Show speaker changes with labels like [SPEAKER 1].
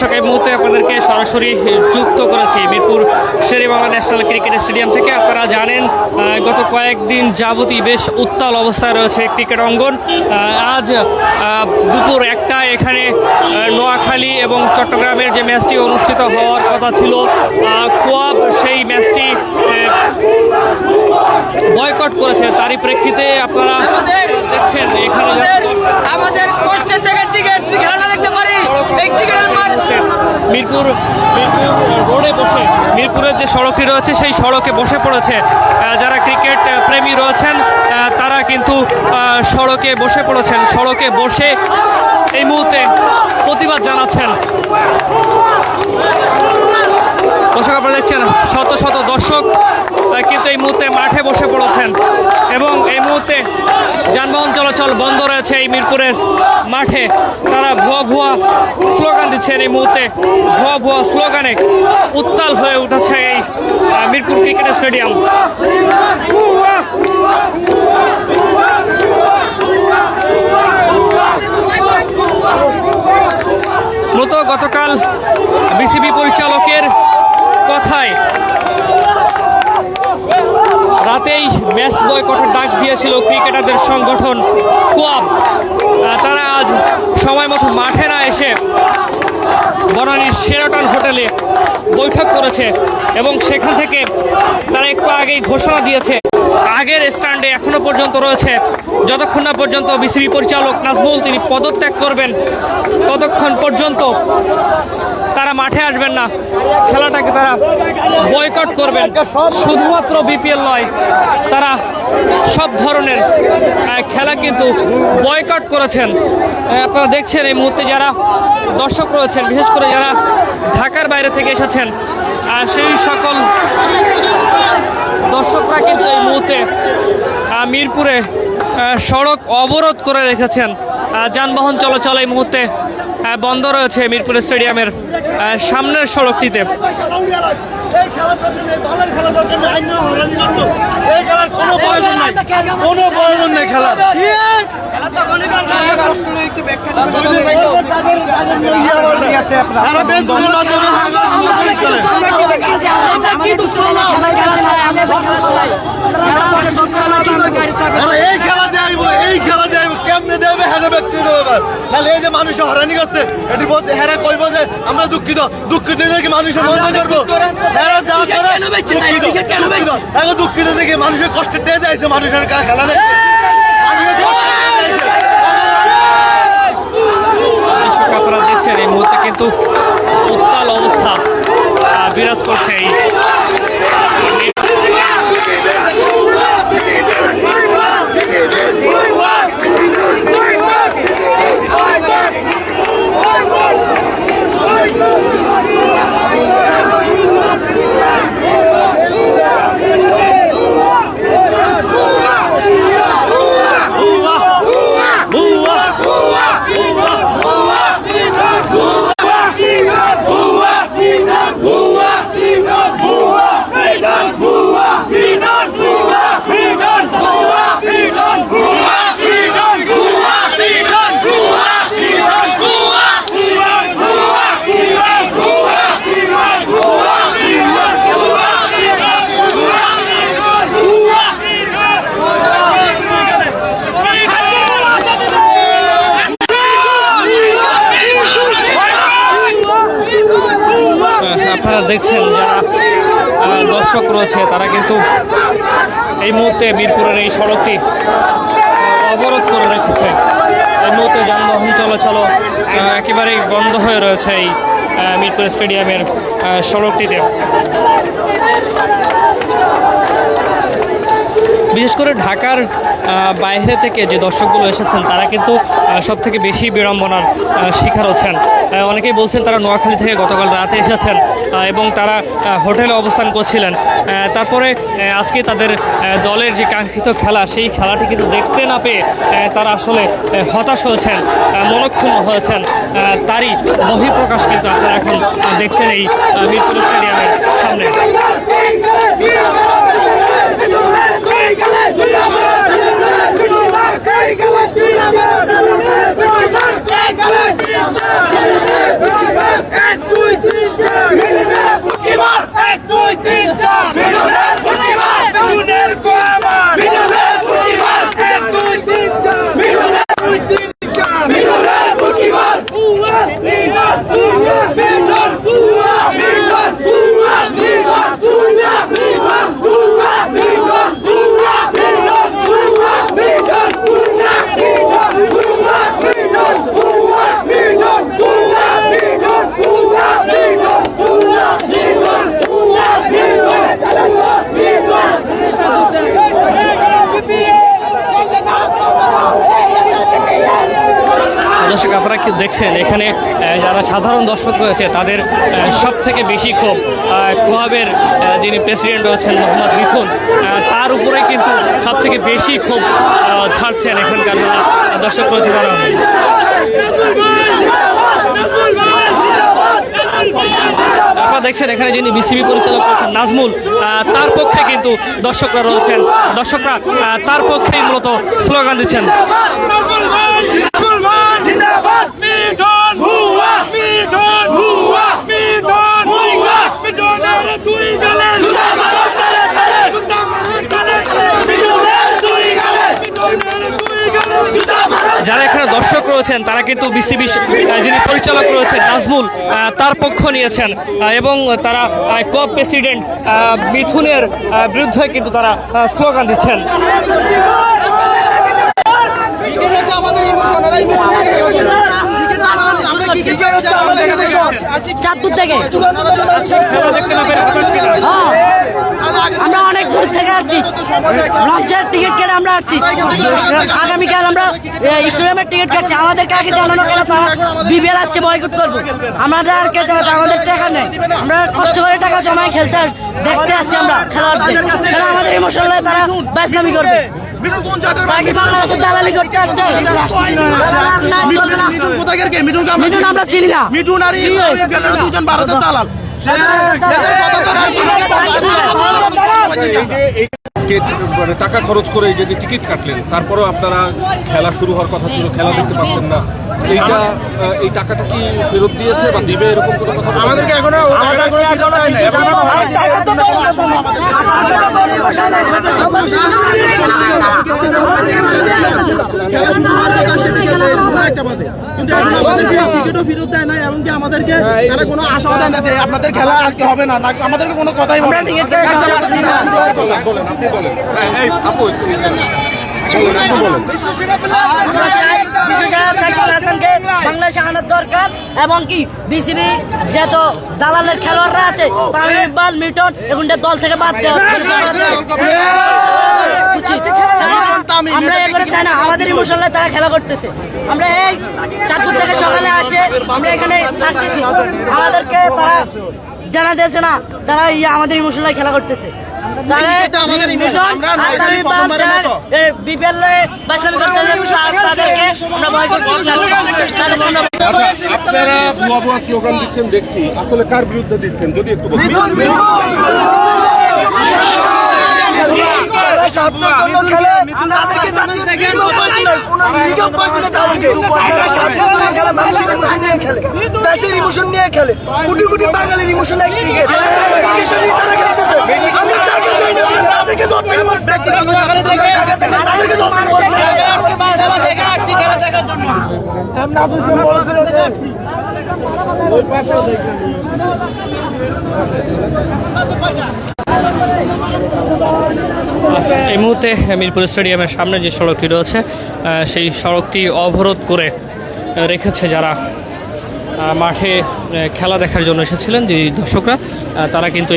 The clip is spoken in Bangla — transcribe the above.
[SPEAKER 1] দর্শক এই মুহূর্তে আপনাদেরকে সরাসরি যুক্ত করেছি Mirpur Sher e Bangla national cricket stadium থেকে। আপনারা জানেন গত কয়েকদিন যাবতই বেশ উত্তাল অবস্থায় রয়েছে ক্রিকেট অঙ্গন। আজ দুপুর একটা এখানে নোয়াখালী এবং চট্টগ্রামের যে ম্যাচটি অনুষ্ঠিত হওয়ার কথা ছিল কোয়াব সেই ম্যাচটি বয়কট করেছে। তারই প্রেক্ষিতে আপনারা দেখছেন এখানে
[SPEAKER 2] আমাদের কষ্টের থেকে টিকিট দেখতে পারি।
[SPEAKER 1] মিরপুর মিরপুর রোডে বসে, মিরপুরের যে সড়কটি রয়েছে, সেই সড়কে বসে পড়েছে যারা ক্রিকেট প্রেমী রয়েছেন তারা কিন্তু সড়কে বসে পড়েছেন। সড়কে বসে এই মুহূর্তে প্রতিবাদ জানাচ্ছেন। দর্শক, আপনারা দেখছেন, শত শত দর্শক কিন্তু এই মুহূর্তে মাঠে বসে পড়েছেন এবং এই মুহূর্তে যানবাহন চলাচল বন্ধ রয়েছে এই মিরপুরের মাঠে। তারা ভুয়া ভুয়া স্লোগান দিচ্ছেন এই মুহূর্তে। ভুয়া ভুয়া স্লোগানে উত্তাল হয়ে উঠেছে এই মিরপুর ক্রিকেট স্টেডিয়াম। মূলত গতকাল বিসিবি পরিচালকের কথায় রাতেই ম্যাচ বয়কটের ডাক দিয়েছিল ক্রিকেটারদের সংগঠন কোয়াব আহ, তারা আজ সময় মতো মাঠে না এসে বনানীর শেরাটন হোটেলে বৈঠক করেছে এবং সেখান থেকে তারা একটু আগেই ঘোষণা দিয়েছে। আগের স্ট্যান্ডে এখনও পর্যন্ত রয়েছে। যতক্ষণ না পর্যন্ত বিসিবি পরিচালক নাজমুল তিনি পদত্যাগ করবেন ততক্ষণ পর্যন্ত তারা মাঠে আসবেন না। খেলাটাকে তারা বয়কট করবেন। শুধুমাত্র বিপিএল নয় তারা সব ধরনের খেলা কিন্তু বয়কট করেছেন। আপনারা দেখছেন এই মুহূর্তে যারা দর্শক রয়েছেন বিশেষ করে যারা ঢাকার বাইরে থেকে এসেছেন আহ, সেই সকল দর্শকরা কিন্তু এই মুহূর্তে মিরপুরে সড়ক অবরোধ করে রেখেছেন। যানবাহন চলাচল এই মুহূর্তে বন্ধ রয়েছে মিরপুর স্টেডিয়ামের সামনের সড়কটিতে।
[SPEAKER 3] কোনো প্রয়োজন নেই, কোনো প্রয়োজন নেই খেলার।
[SPEAKER 2] কি খেলা খেলা আছে সব খেলা কি করে গাড়ি চাপে
[SPEAKER 3] তারা এই খেলা দেব এই খেলা দেব কেমনে দেবে হ্যাঁ ব্যক্তিগত ব্যাপার তাহলে এই যে মানুষ হরানি করছে এটি বলতে হেরা কইব যে আমরা দুঃখিত দুঃখিত দেখে মানুষের মন করব হেরা যা করে
[SPEAKER 2] কেন বেচছে না?
[SPEAKER 3] দুঃখিত
[SPEAKER 2] এদিকে কেন
[SPEAKER 3] দুঃখিত।
[SPEAKER 2] বেচছে?
[SPEAKER 3] এখন দুঃখিত দেখে মানুষের কষ্ট দিয়ে যাইছে মানুষের কা- খেলা দেখছে। মানুষের
[SPEAKER 1] আপনারা দেখছেন এই মুহূর্তে কিন্তু উত্তাল অবস্থা বিরাজ করছে এই আহ, আপনারা দেখছেন যারা আহ, দর্শক রয়েছে, তারা কিন্তু এই মুহূর্তে মিরপুরের এই সড়কটি অবরোধ করে রেখেছে। এই মুহূর্তে যানবাহন চলাচল একেবারেই বন্ধ হয়ে রয়েছে এই মিরপুর স্টেডিয়ামের সড়কটিতে। বিশেষ করে ঢাকার বাইরে থেকে যে দর্শকগুলো এসেছেন তারা কিন্তু সব থেকে বেশি বিড়ম্বনার শিকার হচ্ছেন অনেকেই বলছেন তারা নোয়াখালী থেকে গতকাল রাতে এসেছেন এবং তারা হোটেলে অবস্থান করছিলেন তারপরে আজকে তাদের দলের যে কাঙ্ক্ষিত খেলা সেই খেলাটি কিন্তু দেখতে না পেয়ে তারা আসলে হতাশ হয়েছেন মনক্ষুণ্ণ হয়েছেন তারই বহিঃপ্রকাশ কিন্তু আপনারা এখন দেখছেন এই মিরপুর স্টেডিয়ামের সামনে
[SPEAKER 3] এই
[SPEAKER 1] দেখছেন, এখানে যারা সাধারণ দর্শক রয়েছে, তাদের সব থেকে বেশি ক্ষোভ কোয়াবের যিনি প্রেসিডেন্ট রয়েছেন মোহাম্মদ মিথুন তার উপরে কিন্তু সব থেকে বেশি ক্ষোভ ছাড়ছেন এখানকার যারা দর্শক রয়েছে তারা। দেখছেন, এখানে যিনি বিসিবি পরিচালক রয়েছেন নাজমুল তার পক্ষে কিন্তু দর্শকরা রয়েছেন। দর্শকরা তার পক্ষেই মূলত স্লোগান দিচ্ছেন। যারা এখানে দর্শক রয়েছেন, তারা কিন্তু বিসিবি যিনি পরিচালক রয়েছেন, নাজমুল তার পক্ষ নিয়েছেন এবং তারা কপ প্রেসিডেন্ট মিথুনের বিরুদ্ধে কিন্তু তারা স্লোগান দিচ্ছেন।
[SPEAKER 2] চাঁদপুর থেকে। হ্যাঁ। আমরা অনেক দূর থেকে আসছি। লঞ্চের টিকিট কেটে আমরা আসছি। আগামীকাল আমরা স্টেডিয়ামের টিকিট কাটছি। আমাদেরকে আগে জানানো গেল তারা বিবিএল আজকে বয়কট করব। আমাদের আমাদের টাকা নেই। আমরা কষ্ট করে টাকা জমায় খেলতে দেখতে আসছি আমরা খেলোয়াড়দের খেলা আমাদের ইমোশন তারা বাজনামি করবে। দালালি করতে আসছে
[SPEAKER 4] আমরা
[SPEAKER 2] মিঠুন আমরা চিনি না
[SPEAKER 4] মিঠুন আর এই দুজন ভারতের দালাল
[SPEAKER 5] মানে টাকা খরচ করে এই যে যে টিকিট কাটলেন তারপরেও আপনারা খেলা শুরু হওয়ার কথা ছিল খেলা দেখতে পাচ্ছেন না এইটা এই টাকাটা কি ফেরত দিয়েছে বা দিবে এরকম কোনো কথা
[SPEAKER 4] আমাদেরকে এখনও ফেরত দেয় নাই এবং আমাদেরকে কোনো দেয় না যে আপনাদের খেলা আজকে হবে না না আমাদেরকে কোনো কথাই না।
[SPEAKER 5] বলেন, বলেন
[SPEAKER 2] বাংলাদেশে আনার দরকার এবং কি বিসিবি যত দালালের খেলোয়াড়রা আছে তামিম ইকবাল মিটন এগুনটা দল থেকে বাদ দেওয়া আমরা এবারে চাই না আমাদের ইমোশনালে তারা খেলা করতেছে আমরা এই চাঁদপুর থেকে সকালে আসে আমরা এখানে থাকতেছি আমাদেরকে তারা জানা দিয়েছে না তারা ইয়ে আমাদের ইমোশনালে খেলা করতেছে
[SPEAKER 4] এটা আমাদের emotion,
[SPEAKER 2] দিচ্ছেন
[SPEAKER 4] আমরা
[SPEAKER 2] আর
[SPEAKER 4] নয়
[SPEAKER 2] তামিম
[SPEAKER 4] জানি প্রথমবারের
[SPEAKER 2] ইকবাল তাদেরকে। কোনো
[SPEAKER 5] আচ্ছা কার বিরুদ্ধে দিচ্ছেন যদি
[SPEAKER 6] দেশের ইমোশন নিয়ে খেলে কোটি কোটি বাঙালির ইমোশন এক ক্রিকেট তারা খেলতেছে আমরা টাকা চাই না তাদেরকে ধরতে তাদেরকে ধরতে
[SPEAKER 1] এই মুহূর্তে মিরপুর স্টেডিয়ামের সামনে যে সড়কটি রয়েছে সেই সড়কটি অবরোধ করে রেখেছে যারা মাঠে খেলা দেখার জন্য এসেছিলেন, যে দর্শকরা তারা কিন্তু